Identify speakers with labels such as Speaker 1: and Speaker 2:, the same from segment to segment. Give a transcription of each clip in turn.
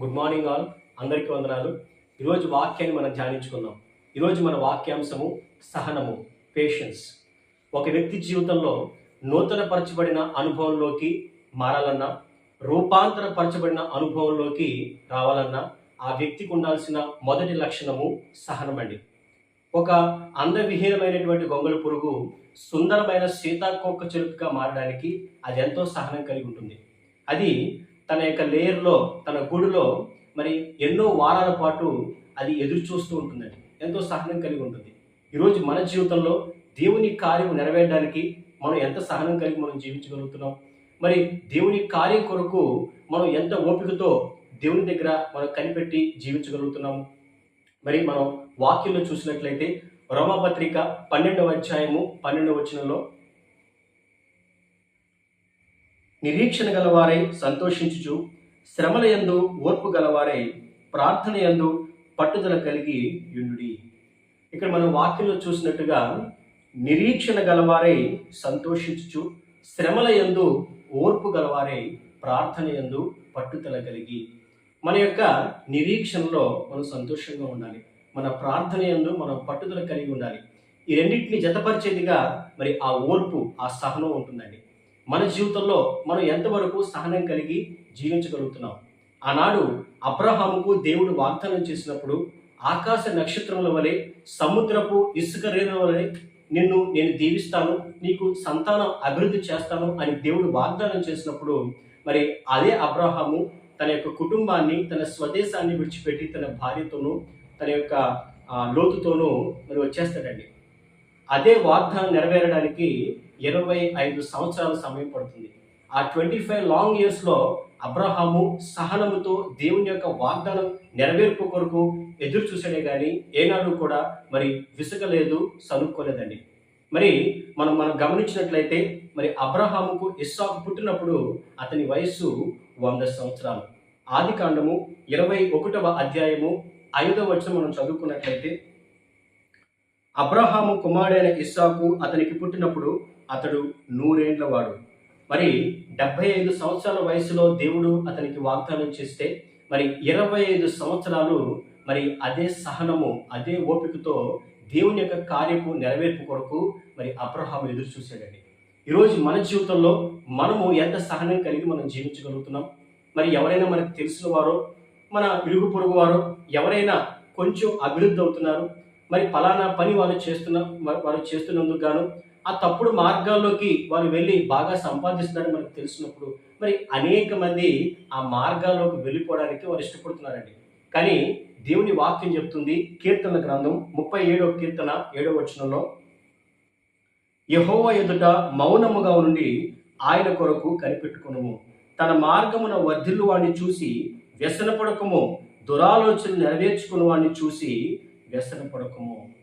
Speaker 1: Good morning all అందరికీ వందనాలు. ఈరోజు వాక్యాన్ని మనం ధ్యానించుకుందాం. ఈరోజు మన వాక్యాంశము సహనము పేషెన్స్ ఒక వ్యక్తి జీవితంలో నూతనపరచబడిన అనుభవంలోకి మారాలన్నా రూపాంతరపరచబడిన అనుభవంలోకి రావాలన్నా ఆ వ్యక్తికి ఉండాల్సిన మొదటి లక్షణము సహనమండి. ఒక అందవిహీనమైనటువంటి గొంగళి పురుగు సుందరమైన సీతాకోక చెరుపుగా మారడానికి అది ఎంతో సహనం కలిగి ఉంటుంది. అది తన యొక్క లేయర్లో తన గూడులో మరి ఎన్నో వారాల పాటు అది ఎదురు చూస్తూ ఉంటుందండి. ఎంతో సహనం కలిగి ఉంటుంది. ఈరోజు మన జీవితంలో దేవుని కార్యం నెరవేరడానికి మనం ఎంత సహనం కలిగి మనం జీవించగలుగుతున్నాం? మరి దేవుని కార్యం కొరకు మనం ఎంత ఓపికతో దేవుని దగ్గర మనం కనిపెట్టి జీవించగలుగుతున్నాము? మరి మనం వాక్యంలో చూసినట్లయితే రోమపత్రిక పన్నెండవ అధ్యాయము పన్నెండవ వచనంలో నిరీక్షణ గలవారై సంతోషించుచు శ్రమల యందు ఓర్పు గలవారై ప్రార్థన యందు పట్టుదల కలిగి యుండుడి. ఇక్కడ మనం వాక్యంలో చూసినట్టుగా నిరీక్షణ గలవారై సంతోషించుచు శ్రమల యందు ఓర్పు గలవారై ప్రార్థన యందు పట్టుదల కలిగి. మన యొక్క నిరీక్షణలో మనం సంతోషంగా ఉండాలి. మన ప్రార్థన యందు మనం పట్టుదల కలిగి ఉండాలి. ఈ రెండింటిని జతపరిచేదిగా మరి ఆ ఓర్పు ఆ సహనం ఉంటుందండి. మన జీవితంలో మనం ఎంతవరకు సహనం కలిగి జీవించగలుగుతున్నాం? ఆనాడు అబ్రహాముకు దేవుడు వాగ్దానం చేసినప్పుడు ఆకాశ నక్షత్రముల వలె సముద్రపు ఇసుక రేణుల వలె నిన్ను నేను దీవిస్తాను నీకు సంతానం అభివృద్ధి చేస్తాను అని దేవుడు వాగ్దానం చేసినప్పుడు మరి అదే అబ్రహాము తన యొక్క కుటుంబాన్ని తన స్వదేశాన్ని విడిచిపెట్టి తన భార్యతోనూ తన యొక్క లోతుతోనూ మరి వచ్చేస్తాడండి. అదే వాగ్దానం నెరవేరడానికి ఇరవై ఐదు సంవత్సరాల సమయం పడుతుంది. ఆ ట్వంటీ ఫైవ్ లాంగ్ ఇయర్స్లో అబ్రహాము సహనముతో దేవుని యొక్క వాగ్దానం నెరవేర్పు కొరకు ఎదురు చూసాడే కానీ ఏనాడు కూడా మరి విసుగలేదు సనుక్కోలేదండి. మరి మనం మనం గమనించినట్లయితే మరి అబ్రహాముకు ఇస్సాకు పుట్టినప్పుడు అతని వయస్సు వంద సంవత్సరాలు. ఆది కాండము ఇరవై ఒకటవ అధ్యాయము ఐదవ వచ్చిన మనం చదువుకున్నట్లయితే అబ్రహాము కుమారుడైన ఇస్సాకు అతనికి పుట్టినప్పుడు అతడు నూరేండ్ల వాడు. మరి డెబ్బై ఐదు సంవత్సరాల వయసులో దేవుడు అతనికి వాగ్దానం చేస్తే మరి ఇరవై ఐదు సంవత్సరాలు మరి అదే సహనము అదే ఓపికతో దేవుని యొక్క కార్యపు నెరవేర్పు కొరకు మరి అబ్రహాం ఎదురు చూశాడండి. ఈరోజు మన జీవితంలో మనము ఎంత సహనం కలిగి మనం జీవించగలుగుతున్నాం? మరి ఎవరైనా మనకు తెలిసిన వారో మన ఇరుగు పొరుగు వారో ఎవరైనా కొంచెం అభివృద్ధి అవుతున్నారు? మరి ఫలానా పని వారు చేస్తున్న వారు చేస్తున్నందుకు గాను ఆ తప్పుడు మార్గాల్లోకి వారు వెళ్ళి బాగా సంపాదిస్తున్నారని మనకు తెలిసినప్పుడు మరి అనేక మంది ఆ మార్గాల్లోకి వెళ్ళిపోవడానికి వారు ఇష్టపడుతున్నారండి. కానీ దేవుని వాక్యం చెప్తుంది కీర్తన గ్రంథం ముప్పై ఏడవ కీర్తన ఏడవ వచనంలో యహోవ ఎదుట మౌనముగా ఉండి ఆయన కొరకు కనిపెట్టుకును తన మార్గమున వర్ధిల్లు వాడిని చూసి వ్యసనపడకము. దురాలోచనలు నెరవేర్చుకుని వాడిని చూసి వ్యసనపడకము.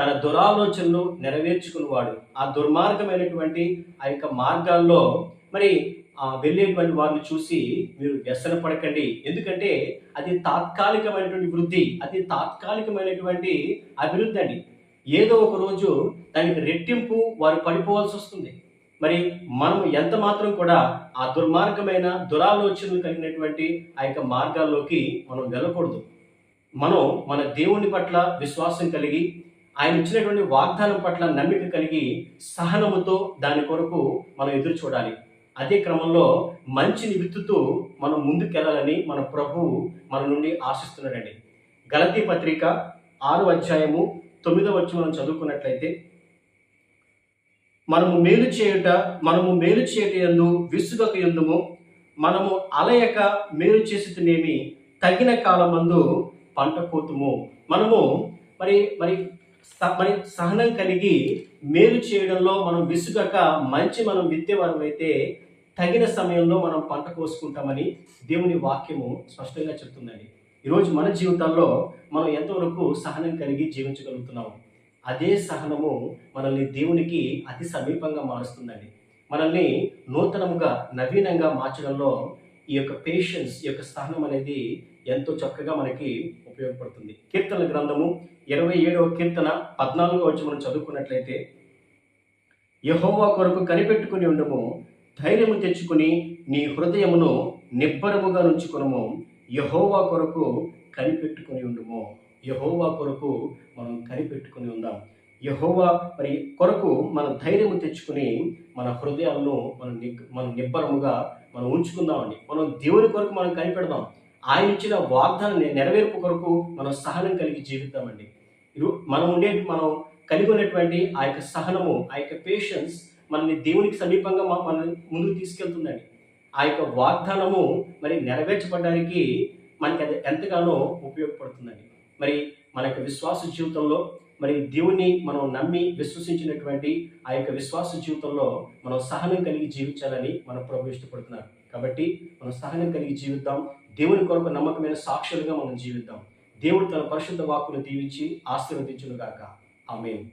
Speaker 1: తన దురాలోచనలు నెరవేర్చుకునేవాడు ఆ దుర్మార్గమైనటువంటి ఆ యొక్క మార్గాల్లో మరి ఆ వెళ్ళేటువంటి వారిని చూసి మీరు వ్యసన పడకండి. ఎందుకంటే అది తాత్కాలికమైనటువంటి వృద్ధి అది తాత్కాలికమైనటువంటి అభివృద్ధి అండి. ఏదో ఒక రోజు దానికి రెట్టింపు వారు పడిపోవాల్సి వస్తుంది. మరి మనం ఎంత మాత్రం కూడా ఆ దుర్మార్గమైన దురాలోచనలు కలిగినటువంటి ఆ యొక్క మార్గాల్లోకి మనం వెళ్ళకూడదు. మనం మన దేవుని పట్ల విశ్వాసం కలిగి ఆయన ఇచ్చినటువంటి వాగ్దానం పట్ల నమ్మిక కలిగి సహనముతో దాని కొరకు మనం ఎదురు చూడాలి. అదే క్రమంలో మంచిని విత్తుతూ మనం ముందుకెళ్ళాలని మన ప్రభువు మన నుండి ఆశిస్తున్నాడండి. గలతీ పత్రిక ఆరు అధ్యాయము తొమ్మిదో వచ్చి మనం చదువుకున్నట్లయితే మనము మేలు చేయుట మనము మేలు చేయట ఎందు విసుగక ఎందుము? మనము అలయక మేలు చేసితేనేమి? తగిన కాలమందు పంట కోతుము. మనము మరి మరి మరి సహనం కలిగి మేలు చేయడంలో మనం విసుగక మంచి మనం విత్తేవారం అయితే తగిన సమయంలో మనం పంట కోసుకుంటామని దేవుని వాక్యము స్పష్టంగా చెప్తుందండి. ఈరోజు మన జీవితాల్లో మనం ఎంతవరకు సహనం కలిగి జీవించగలుగుతున్నాము అదే సహనము మనల్ని దేవునికి అతి సమీపంగా మారుస్తుందండి. మనల్ని నూతనముగా నవీనంగా మార్చడంలో ఈ యొక్క పేషెన్స్ ఈ యొక్క సహనం అనేది ఎంతో చక్కగా మనకి ఉపయోగపడుతుంది. కీర్తన గ్రంథము ఇరవై ఏడవ కీర్తన పద్నాలుగో వచ్చి మనం చదువుకున్నట్లయితే యహోవా కొరకు కనిపెట్టుకుని ఉండము ధైర్యము తెచ్చుకుని నీ హృదయమును నిబ్బరముగా నుంచుకునము యహోవా కొరకు కనిపెట్టుకుని ఉండము. యహోవా కొరకు మనం కనిపెట్టుకుని ఉందాం. యహోవా మరి కొరకు మన ధైర్యం తెచ్చుకుని మన హృదయాలను మనం ని- మనం నిబ్బరముగా మనం ఉంచుకుందామండి. మనం దేవుని కొరకు మనం కనిపెడదాం. ఆయన ఇచ్చిన వాగ్దానం నెరవేర్పు కొరకు మనం సహనం కలిగి జీవిద్దామండి. ఇరు- మనం ఉండే మనం కలిగి ఉన్నటువంటి ఆ యొక్క సహనము ఆ యొక్క పేషెన్స్ మనల్ని దేవునికి సమీపంగా మనల్ని ముందుకు తీసుకెళ్తుందండి. ఆ యొక్క వాగ్దానము మరి నెరవేర్చబడడానికి మనకి అది ఎంతగానో ఉపయోగపడుతుందండి. మరి మన యొక్క విశ్వాస జీవితంలో మరి దేవుణ్ణి మనం నమ్మి విశ్వసించినటువంటి ఆ యొక్క విశ్వాస జీవితంలో మనం సహనం కలిగి జీవించాలని మన ప్రభు ఇష్టపడుతున్నారు. కాబట్టి మనం సహనం కలిగి జీవిద్దాం. దేవుని కొరకు నమ్మకమైన సాక్షులుగా మనం జీవిద్దాం. దేవుడు తన పరిశుద్ధ వాక్కును దీవించి ఆశీర్వదించును గాక ఆమె